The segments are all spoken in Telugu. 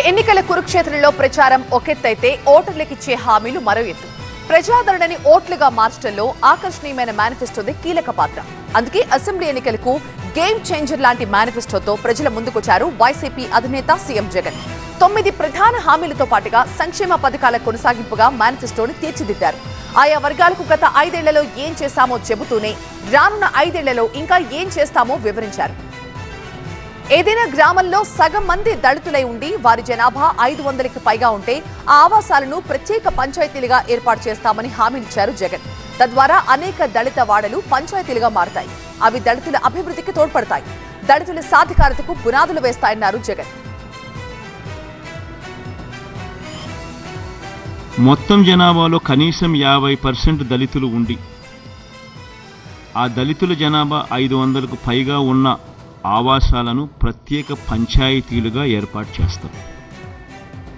ఎన్నికల కురుక్షేత్రంలో ప్రచారం ఒకెత్తైతే ఓటర్లకిచ్చే హామీలు మరో ఎత్తు. ప్రజాదరణని ఓట్లుగా మార్చడంలో ఆకర్షణీయమైన మేనిఫెస్టోది కీలక పాత్ర. అందుకే అసెంబ్లీ ఎన్నికలకు గేమ్ చేంజర్ లాంటి మేనిఫెస్టోతో ప్రజల ముందుకొచ్చారు వైసీపీ అధినేత సీఎం జగన్. తొమ్మిది ప్రధాన హామీలతో పాటుగా సంక్షేమ పథకాల కొనసాగింపుగా మేనిఫెస్టోని తీర్చిదిద్దారు. ఆయా వర్గాలకు గత ఐదేళ్ళలో ఏం చేశామో చెబుతూనే రానున్న ఐదేళ్ళలో ఇంకా ఏం చేస్తామో వివరించారు. ఏదైనా గ్రామంలో సగం మంది దళితులై ఉండి వారి జనాభా ఐదు వందలకి పైగా ఉంటే ఆ ఆవాసాలను ప్రత్యేక పంచాయతీలుగా ఏర్పాటు చేస్తామని హామీనిచ్చారు జగన్. తద్వారా అనేక దళిత వాడలు పంచాయతీలుగా మారతాయి. అవి దళితుల అభివృద్ధికి తోడ్పడతాయి. దళితుల సాధికారతకు పునాదులు వేస్తాయన్నారు జగన్. మొత్తం జనాభాలో కనీసం యాభై పర్సెంట్ దళితులు ఉండి ఆ దళితుల జనాభా ఐదు వందలకు పైగా ఉన్న ఆవాసాలను ప్రత్యేక పంచాయతీలుగా ఏర్పాటు చేస్తాం.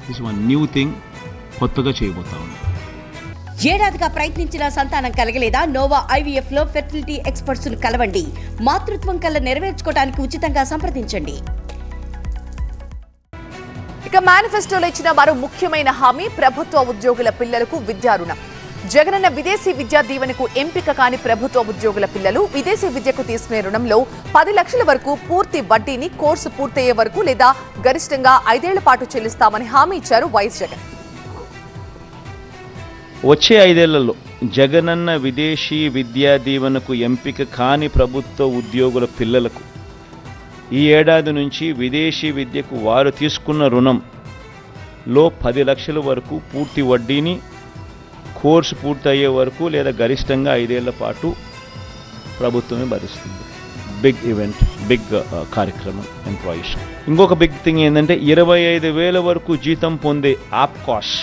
దిస్ వన్ న్యూ థింగ్ కొత్తగా చేయబోతా ఉన్నాం. ఏడాదిగా ప్రయత్నించిన సంతానం కలగలేదా? నోవా ఐవీఎఫ్లో ఫెర్టిలిటీ ఎక్స్పర్ట్స్ను కలవండి. మాతృత్వం కల్లా నెరవేర్చుకోవడానికి ఉచితంగా సంప్రదించండి. ఇక మేనిఫెస్టోలో ఇచ్చిన మరో ముఖ్యమైన హామీ ప్రభుత్వ ఉద్యోగుల పిల్లలకు విద్యా రుణం. జగనన్న విదేశీ విద్యా దీవెనకు ఎంపిక కాని ప్రభుత్వ ఉద్యోగుల పిల్లలు విదేశీ విద్యకు తీసుకునే రుణంలో పది లక్షల వరకు పూర్తి వడ్డీని కోర్సు పూర్తయ్యే వరకు లేదా గరిష్టంగా ఐదేళ్ళ పాటు చెల్లిస్తామని హామీ ఇచ్చారు వైఎస్ జగన్. వచ్చే ఐదేళ్ళలో జగనన్న విదేశీ విద్యా దీవెనకు ఎంపిక కాని ప్రభుత్వ ఉద్యోగుల పిల్లలకు ఈ ఏడాది నుంచి విదేశీ విద్యకు వారు తీసుకున్న రుణంలో పది లక్షల వరకు పూర్తి వడ్డీని కోర్సు పూర్తయ్యే వరకు లేదా గరిష్టంగా ఐదేళ్ళ పాటు ప్రభుత్వమే భరిస్తుంది. బిగ్ ఈవెంట్ బిగ్ కార్యక్రమం ఎంప్లాయీస్ ఇంకొక బిగ్ థింగ్ ఏంటంటే ఇరవై ఐదు వేల వరకు జీతం పొందే యాప్ కాస్ట్